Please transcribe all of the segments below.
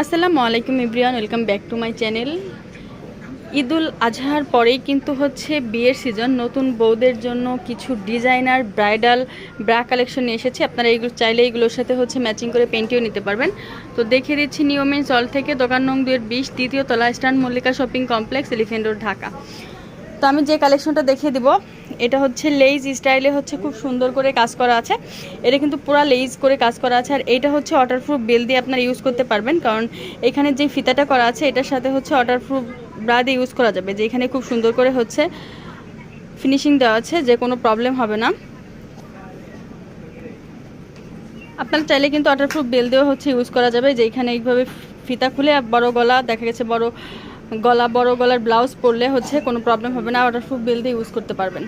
আসসালামু আলাইকুম everyone welcome back to my channel. Eidul আজহার পরেই কিন্তু হচ্ছে বিয়ের সিজন। নতুন বউদের জন্য কিছু ডিজাইনার, ব্রাইডাল, ব্রা কালেকশন এসেছে। আপনারা এইগুলো চাইলে এইগুলোর সাথে হচ্ছে ম্যাচিং করে পেন্টিও নিতে পারবেন। তো দেখিয়ে দিচ্ছি নিয়মের চল থেকে দোকান নং দুয়ের বিশ দ্বিতীয় তলা Star Mallika shopping complex, Elephant Road, Dhaka. তো আমি যে কালেকশনটা দেখিয়ে দিব, এটা হচ্ছে লেইজ স্টাইলে হচ্ছে খুব সুন্দর করে কাজ করা আছে। এটা কিন্তু পুরো লেইজ করে কাজ করা আছে, আর এটা হচ্ছে ওয়াটারপ্রুফ বেল দিয়ে আপনারা ইউজ করতে পারবেন, কারণ এখানে যে ফিতাটা করা আছে, এটার সাথে হচ্ছে ওয়াটারপ্রুফ ব্রা দিয়ে ইউজ করা যাবে, যে এখানে খুব সুন্দর করে হচ্ছে ফিনিশিং দেওয়া আছে, যে কোনো প্রবলেম হবে না। আপনারা চাইলে কিন্তু ওয়াটারপ্রুফ বেল দিয়েও হচ্ছে ইউজ করা যাবে, যে এখানে এইভাবে ফিতা খুলে বড় গলা, দেখা গেছে বড় গলা বড় গলার ব্লাউজ পরলে হচ্ছে কোনো প্রবলেম হবে না ওয়াটারপ্রুফ বেল্ট ইউজ করতে পারবেন।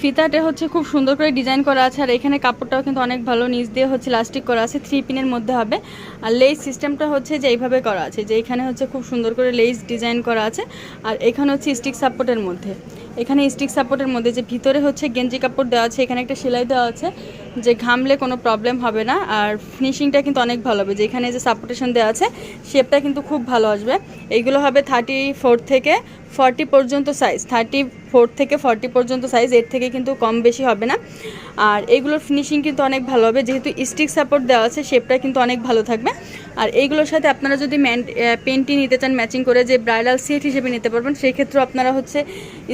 ফিতাটা হচ্ছে খুব সুন্দর করে ডিজাইন করা আছে, আর এখানে কাপড়টাও কিন্তু অনেক ভালো, নিচ দিয়ে হচ্ছে লাস্টিক করা আছে থ্রি পিনের মধ্যে হবে। আর লেস সিস্টেমটা হচ্ছে যে এইভাবে করা আছে, যে এখানে হচ্ছে খুব সুন্দর করে লেস ডিজাইন করা আছে, আর এখানে হচ্ছে স্টিক সাপোর্টের মধ্যে। এখানে স্টিক সাপোর্টের মধ্যে যে ভিতরে হচ্ছে গেঞ্জি কাপড় দেওয়া আছে, এখানে একটা সেলাই দেওয়া আছে, যে ঘামলে কোনো প্রবলেম হবে না। আর ফিনিশিংটা কিন্তু অনেক ভালো হবে। যে এখানে যে সাপোর্টেশন দেওয়া আছে শেপটা কিন্তু খুব ভালো আসবে। এইগুলো হবে থার্টি ফোর থেকে ফর্টি পর্যন্ত সাইজ থার্টি ফোর থেকে ফর্টি পর্যন্ত সাইজ এর থেকে কিন্তু কম বেশি হবে না। আর এইগুলোর ফিনিশিং কিন্তু অনেক ভালো হবে। যেহেতু স্টিক সাপোর্ট দেওয়া আছে শেপটা কিন্তু অনেক ভালো থাকবে। আর এইগুলোর সাথে আপনারা যদি ম্যান পেন্টি নিতে চান, ম্যাচিং করে যে ব্রাইডাল সেট হিসেবে নিতে পারবেন, সেই ক্ষেত্রে আপনারা হচ্ছে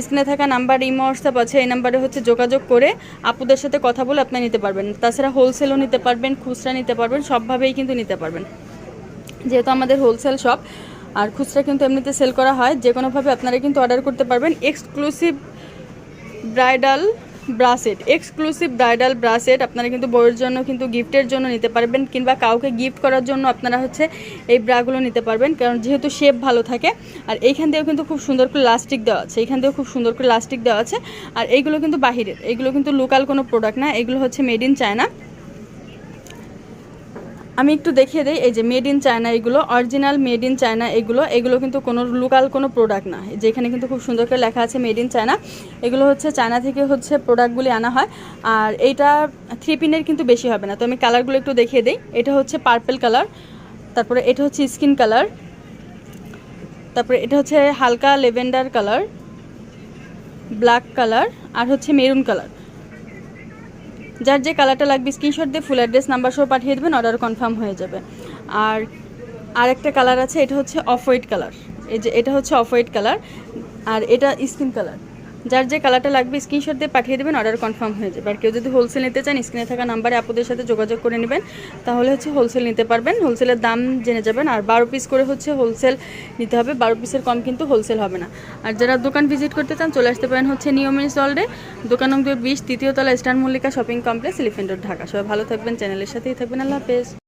স্ক্রিনে থাকা নাম্বার, ইমো, হোয়াটসঅ্যাপ আছে, এই নাম্বারে হচ্ছে যোগাযোগ করে আপুদের সাথে কথা বলে আপনারা নিতে পারবেন। তাছাড়া হোলসেলও নিতে পারবেন, খুচরা নিতে পারবেন, সবভাবেই কিন্তু নিতে পারবেন। যেহেতু আমাদের হোলসেল শপ, আর খুচরা কিন্তু এমনিতে সেল করা হয় যে কোনোভাবে আপনারা কিন্তু অর্ডার করতে পারবেন। Exclusive bridal bra set exclusive bridal bra set আপনারা কিন্তু বউয়ের জন্য কিন্তু গিফটের জন্য নিতে পারবেন, কিংবা কাউকে গিফট করার জন্য আপনারা হচ্ছে এই ব্রাগুলো নিতে পারবেন, কারণ যেহেতু শেপ ভালো থাকে। আর এইখান দিয়েও কিন্তু খুব সুন্দর করে লাস্টিক দেওয়া আছে, এইখান দিয়েও খুব সুন্দর করে লাস্টিক দেওয়া আছে। আর এইগুলো কিন্তু বাহিরের, এইগুলো কিন্তু লোকাল কোনো প্রোডাক্ট না এগুলো হচ্ছে মেড ইন চায়না আমি একটু দেখিয়ে দিই, এই যে মেড ইন চায়না এগুলো অরিজিনাল মেড ইন চায়না এগুলো এগুলো কিন্তু কোনো লোকাল কোনো প্রোডাক্ট না। যেখানে কিন্তু খুব সুন্দর করে লেখা আছে মেড ইন চায়না এগুলো হচ্ছে চায়না থেকে হচ্ছে প্রোডাক্টগুলি আনা হয়। আর এইটা থ্রি পিনের কিন্তু বেশি হবে না। তো আমি কালারগুলো একটু দেখিয়ে দিই। এটা হচ্ছে পার্পেল কালার তারপরে এটা হচ্ছে স্কিন কালার তারপরে এটা হচ্ছে হালকা লেভেন্ডার কালার ব্ল্যাক কালার আর হচ্ছে মেরুন কালার যার যে কালারটা লাগবে স্ক্রিনশট দিয়ে ফুল অ্যাড্রেস নাম্বার সহ পাঠিয়ে দেবেন অর্ডার কনফার্ম হয়ে যাবে। আর আরেকটা কালার আছে, এটা হচ্ছে অফ হোয়াইট কালার এই যে, এটা হচ্ছে অফ হোয়াইট কালার আর এটা স্কিন কালার যার যে কালারটা লাগবে স্ক্রিনশট দিয়ে পাঠিয়ে দেবেন অর্ডার কনফার্ম হয়ে যাবে। আর কেউ যদি হোলসেল নিতে চান স্ক্রিনে থাকা নাম্বারে আপনাদের সাথে যোগাযোগ করে নেবেন, তাহলে হচ্ছে হোলসেল নিতে পারবেন। হোলসেলের দাম জেনে যাবেন, আর বারো পিস করে হচ্ছে হোলসেল নিতে হবে। বারো পিসের কম কিন্তু হোলসেল হবে না। আর যারা দোকান ভিজিট করতে চান, চলে আসতে পারেন হচ্ছে নিয়মিত সল্ডে দোকান নম্বর বিশ তৃতীয় তলা Star Mallika shopping complex Elephant Road Dhaka. সবাই ভালো থাকবেন চ্যানেলের সাথেই থাকবেন। আল্লাহ হাফেজ।